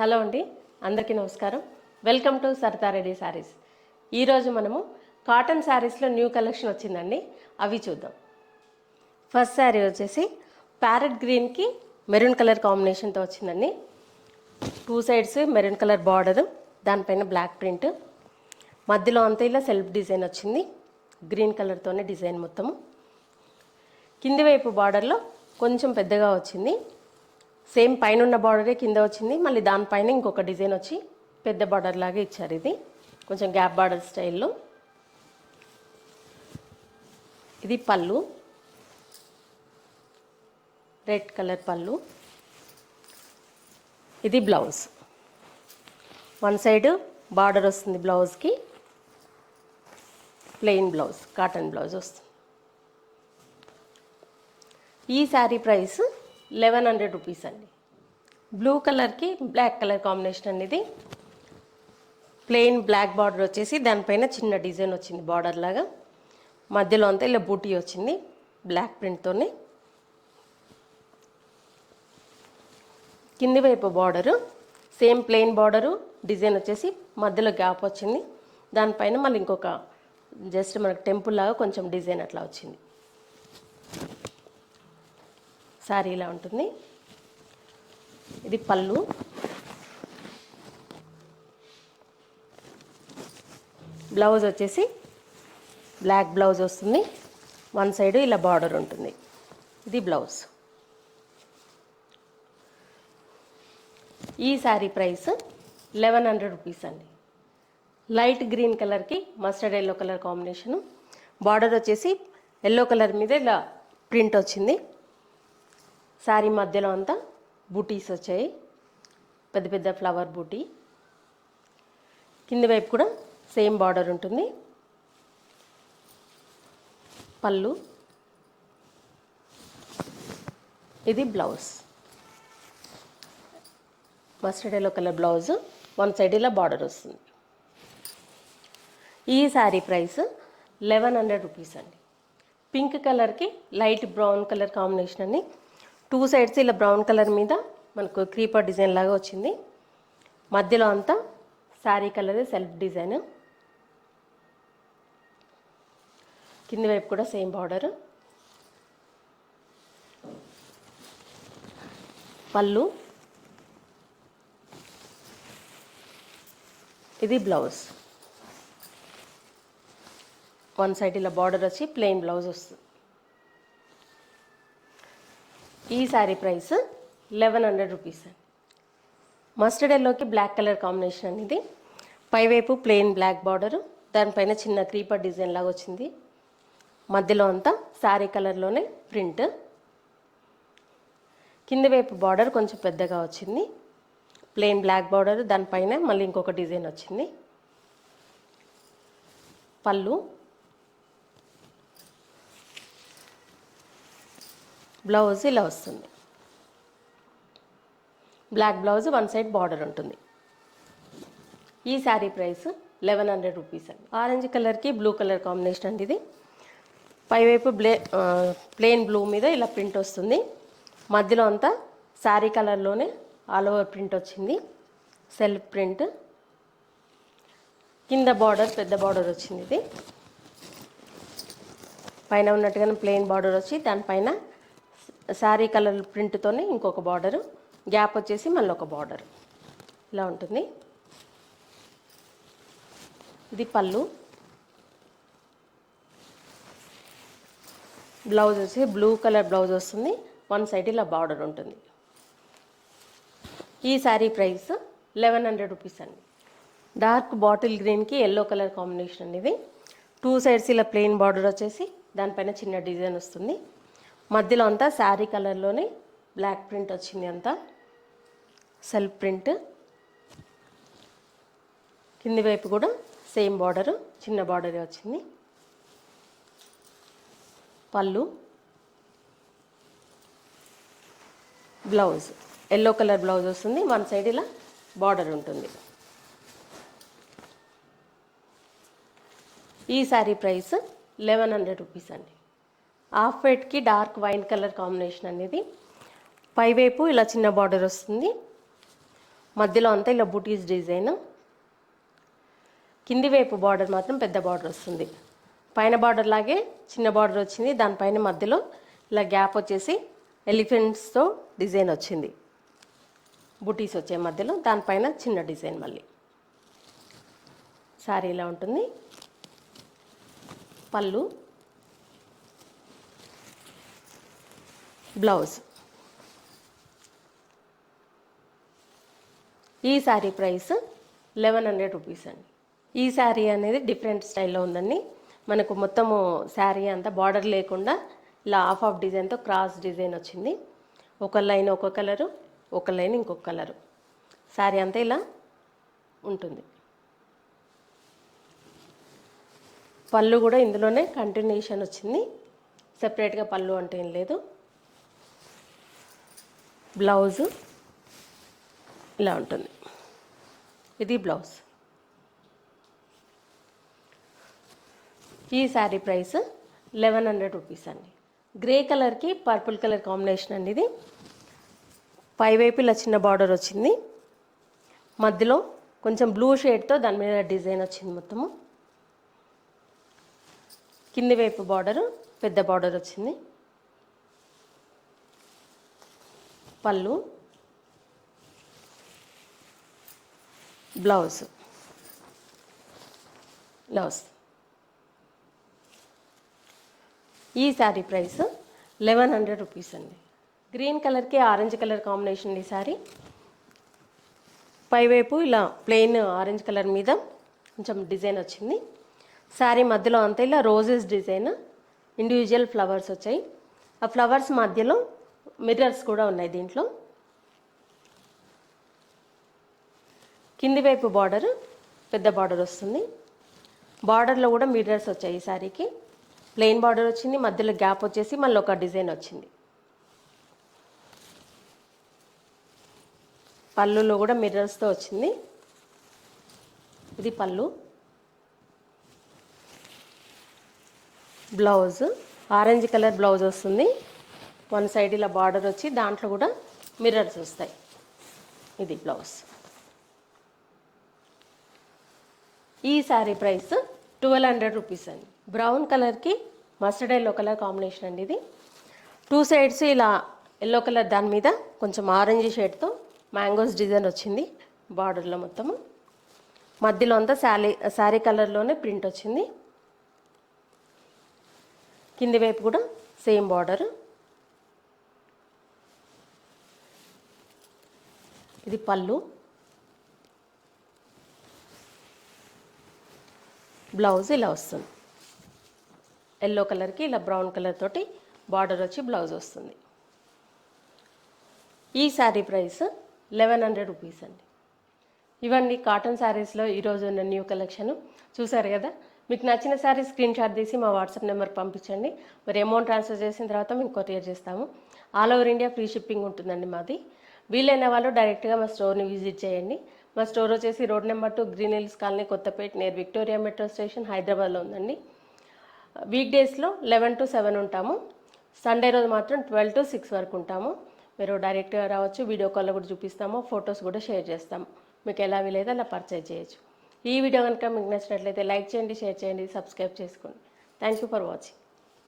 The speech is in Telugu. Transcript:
హలో అండి అందరికీ నమస్కారం. వెల్కమ్ టు సరితారెడ్డి శారీస్ ఈరోజు మనము కాటన్ శారీస్లో న్యూ కలెక్షన్ వచ్చిందండి. అవి చూద్దాం. ఫస్ట్ శారీ వచ్చేసి ప్యారెట్ గ్రీన్కి మెరూన్ కలర్ కాంబినేషన్తో వచ్చిందండి. Two sides maroon colour border దానిపైన బ్లాక్ ప్రింట్. మధ్యలో అంతా ఇలా సెల్ఫ్ డిజైన్ వచ్చింది. గ్రీన్ కలర్తోనే డిజైన్ మొత్తము. కింది వైపు బార్డర్లో కొంచెం పెద్దగా వచ్చింది. సేమ్ పైన ఉన్న బార్డరే కింద వచ్చింది. మళ్ళీ దానిపైన ఇంకొక డిజైన్ వచ్చి పెద్ద బార్డర్ లాగా ఇచ్చారు ఇది. కొంచెం గ్యాప్ బార్డర్ స్టైల్లో. ఇది పళ్ళు. రెడ్ కలర్ పళ్ళు. ఇది బ్లౌజ్. వన్ సైడ్ బార్డర్ వస్తుంది బ్లౌజ్కి. ప్లెయిన్ బ్లౌజ్ కాటన్ బ్లౌజ్ వస్తుంది. ఈ sari price eleven hundred rupees అండి. బ్లూ కలర్కి బ్లాక్ కలర్ కాంబినేషన్ అండి ఇది ప్లెయిన్ బ్లాక్ బార్డర్ వచ్చేసి దానిపైన చిన్న డిజైన్ వచ్చింది బార్డర్ లాగా. మధ్యలో అంతా ఇలా బూటీ వచ్చింది బ్లాక్ ప్రింట్తోనే కింది వైపు border same plain border design వచ్చేసి మధ్యలో గ్యాప్ వచ్చింది. దానిపైన మళ్ళీ ఇంకొక జస్ట్ మనకు టెంపుల్ లాగా కొంచెం డిజైన్ అట్లా వచ్చింది. శారీ ఇలా ఉంటుంది. ఇది పళ్ళు. బ్లౌజ్ వచ్చేసి బ్లాక్ బ్లౌజ్ వస్తుంది. వన్ సైడ్ ఇలా బార్డర్ ఉంటుంది. ఇది బ్లౌజ్. ఈ sari price eleven hundred rupees అండి. లైట్ గ్రీన్ కలర్కి mustard yellow colour combination. Border వచ్చేసి ఎల్లో కలర్ మీద ఇలా ప్రింట్ వచ్చింది. శారీ మధ్యలో అంతా బూటీస్ వచ్చాయి. పెద్ద పెద్ద ఫ్లవర్ బూటీ. కింది వైపు కూడా సేమ్ బార్డర్ ఉంటుంది. పళ్ళు. ఇది blouse. Mustard yellow colour blouse. One side ఇలా బార్డర్ వస్తుంది. ఈ sari price eleven hundred rupees అండి. పింక్ కలర్కి లైట్ బ్రౌన్ కలర్ కాంబినేషన్ అని టూ సైడ్స్ ఇలా బ్రౌన్ కలర్ మీద మనకు క్రీపర్ డిజైన్ లాగా వచ్చింది. మధ్యలో అంతా శారీ కలర్ సెల్ఫ్ డిజైన్. కింది వైపు కూడా సేమ్ బార్డర్. పళ్ళు. ఇది బ్లౌజ్. వన్ సైడ్ ఇలా బార్డర్ వచ్చి ప్లెయిన్ బ్లౌజ్ వస్తుంది. ఈ sari price eleven hundred rupees అండి మస్టర్డ్ ఎల్లోకి బ్లాక్ కలర్ కాంబినేషన్ అనేది. పైవైపు ప్లెయిన్ బ్లాక్ బార్డర్ దానిపైన చిన్న క్రీపర్ డిజైన్ లాగా వచ్చింది. మధ్యలో అంతా శారీ కలర్లోనే ప్రింట్ కింది వైపు బార్డర్ కొంచెం పెద్దగా వచ్చింది. ప్లెయిన్ బ్లాక్ బార్డర్ దానిపైన మళ్ళీ ఇంకొక డిజైన్ వచ్చింది. పళ్ళు బ్లౌజ్ ఇలా వస్తుంది. Black blouse one side border ఉంటుంది. ఈ sari price eleven hundred rupees అండి. ఆరెంజ్ కలర్కి బ్లూ కలర్ కాంబినేషన్ అండి ఇది. పైవైపు బ్లే ప్లెయిన్ బ్లూ మీద ఇలా ప్రింట్ వస్తుంది. మధ్యలో అంతా శారీ కలర్లోనే ఆల్ ఓవర్ ప్రింట్ వచ్చింది. Self print. కింద బార్డర్ పెద్ద బార్డర్ వచ్చింది ఇది. పైన ఉన్నట్టుగానే ప్లెయిన్ బార్డర్ వచ్చి దానిపైన శారీ కలర్ ప్రింట్తోనే ఇంకొక బార్డరు. గ్యాప్ వచ్చేసి మళ్ళీ ఒక బార్డర్. ఇలా ఉంటుంది. ఇది పళ్ళు. బ్లౌజ్ వచ్చి బ్లూ కలర్ బ్లౌజ్ వస్తుంది. వన్ సైడ్ ఇలా బార్డర్ ఉంటుంది. ఈ sari price eleven hundred rupees అండి. డార్క్ బాటిల్ గ్రీన్కి ఎల్లో కలర్ కాంబినేషన్ అండి ఇది. టూ సైడ్స్ ఇలా ప్లెయిన్ బార్డర్ వచ్చేసి దానిపైన చిన్న డిజైన్ వస్తుంది. మధ్యలో అంతా శారీ కలర్లోనే బ్లాక్ ప్రింట్ వచ్చింది అంతా. Self print. కింది వైపు కూడా సేమ్ బార్డరు చిన్న బార్డరే వచ్చింది. పళ్ళు. బ్లౌజ్. ఎల్లో కలర్ బ్లౌజ్ వస్తుంది. వన్ సైడ్ ఇలా బార్డర్ ఉంటుంది. ఈ sari price eleven hundred rupees అండి. హాఫ్ వైట్కి డార్క్ వైన్ కలర్ కాంబినేషన్ అనేది. పైవైపు ఇలా చిన్న బార్డర్ వస్తుంది. మధ్యలో అంతా ఇలా బూటీస్ డిజైన్. కింది వైపు బార్డర్ మాత్రం పెద్ద బార్డర్ వస్తుంది. పైన బార్డర్ లాగే చిన్న బార్డర్ వచ్చింది. దానిపైన మధ్యలో ఇలా గ్యాప్ వచ్చేసి ఎలిఫెంట్స్తో డిజైన్ వచ్చింది. బుటీస్ వచ్చే మధ్యలో దానిపైన చిన్న డిజైన్ మళ్ళీ. సారీ ఇలా ఉంటుంది. పళ్ళు. బ్లౌజ్. ఈ sari price eleven hundred rupees అండి. ఈ శారీ అనేది డిఫరెంట్ స్టైల్లో ఉందండి. మనకు మొత్తము శారీ అంతా బార్డర్ లేకుండా ఇలా హాఫ్ ఆఫ్ డిజైన్తో క్రాస్ డిజైన్ వచ్చింది. ఒక లైన్ ఒక కలరు ఒక లైన్ ఇంకొక కలరు. శారీ అంతా ఇలా ఉంటుంది. పళ్ళు కూడా ఇందులోనే కంటిన్యూషన్ వచ్చింది. సెపరేట్గా పళ్ళు అంటే ఏం లేదు. బ్లౌజు ఇలా ఉంటుంది. ఇది బ్లౌజ్. ఈ sari price eleven hundred rupees అండి. గ్రే కలర్కి పర్పుల్ కలర్ కాంబినేషన్ అండి ఇది. పై వైపు ఇలా చిన్న బార్డర్ వచ్చింది. మధ్యలో కొంచెం బ్లూ షేడ్తో దాని మీద డిజైన్ వచ్చింది మొత్తము. కింది వైపు బార్డరు పెద్ద బార్డర్ వచ్చింది. పళ్ళు బ్లౌజ్ బ్లౌజ్. ఈ sari price eleven hundred rupees అండి. గ్రీన్ కలర్కి ఆరెంజ్ కలర్ కాంబినేషన్ ఈ శారీ. పైవైపు ఇలా ప్లెయిన్ ఆరెంజ్ కలర్ మీద కొంచెం డిజైన్ వచ్చింది. శారీ మధ్యలో అంతా ఇలా రోజెస్ డిజైన్ ఇండివిజువల్ ఫ్లవర్స్ వచ్చాయి. ఆ ఫ్లవర్స్ మధ్యలో మిర్రర్స్ కూడా ఉన్నాయి దీంట్లో. కింది వైపు బార్డర్ పెద్ద బార్డర్ వస్తుంది. బార్డర్లో కూడా మిర్రర్స్ వచ్చాయి ఈ శారీకి ప్లెయిన్ బార్డర్ వచ్చింది మధ్యలో గ్యాప్ వచ్చేసి మళ్ళీ ఒక డిజైన్ వచ్చింది. పళ్ళులో కూడా మిర్రర్స్తో వచ్చింది. ఇది పళ్ళు. బ్లౌజ్. ఆరెంజ్ కలర్ బ్లౌజ్ వస్తుంది. వన్ సైడ్ ఇలా బార్డర్ వచ్చి దాంట్లో కూడా మిర్రర్స్ వస్తాయి. ఇది బ్లౌజ్. ఈ sari price twelve hundred rupees అండి. బ్రౌన్ కలర్కి మస్టర్డ్ ఎల్లో కలర్ కాంబినేషన్ అండి ఇది. టూ సైడ్స్ ఇలా ఎల్లో కలర్ దాని మీద కొంచెం ఆరెంజ్ షేడ్తో మ్యాంగోస్ డిజైన్ వచ్చింది బార్డర్లో మొత్తము మధ్యలో అంతా శారీ శారీ కలర్లోనే ప్రింట్ వచ్చింది. కింది వైపు కూడా సేమ్ బార్డర్. ఇది పళ్ళు. బ్లౌజ్ ఇలా వస్తుంది. ఎల్లో కలర్కి ఇలా బ్రౌన్ కలర్ తోటి బార్డర్ వచ్చి బ్లౌజ్ వస్తుంది. ఈ sari price eleven hundred rupees అండి. ఇవన్నీ కాటన్ శారీస్లో ఈరోజు ఉన్న న్యూ కలెక్షన్. చూసారు కదా? మీకు నచ్చిన శారీ స్క్రీన్ షాట్ తీసి మా వాట్సాప్ నెంబర్ పంపించండి. మరి అమౌంట్ ట్రాన్స్ఫర్ చేసిన తర్వాత మేము కొరియర్ చేస్తాము. All over India free shipping ఉంటుందండి మాది. వీలైన వాళ్ళు డైరెక్ట్గా మా స్టోర్ని విజిట్ చేయండి. మా స్టోర్ వచ్చేసి road number two green hills colony Kothapet near Victoria metro station హైదరాబాద్లో ఉందండి. వీక్ డేస్లో లెవెన్ టు సెవెన్ ఉంటాము. సండే రోజు మాత్రం ట్వెల్వ్ టు సిక్స్ వరకు ఉంటాము. మీరు డైరెక్ట్గా రావచ్చు వీడియో కాల్లో కూడా చూపిస్తాము ఫొటోస్ కూడా షేర్ చేస్తాము. మీకు ఎలా వీలైతే అలా పర్చేజ్ చేయొచ్చు. ఈ వీడియో కనుక మీకు నచ్చినట్లయితే లైక్ చేయండి షేర్ చేయండి సబ్స్క్రైబ్ చేసుకోండి. Thank you for watching.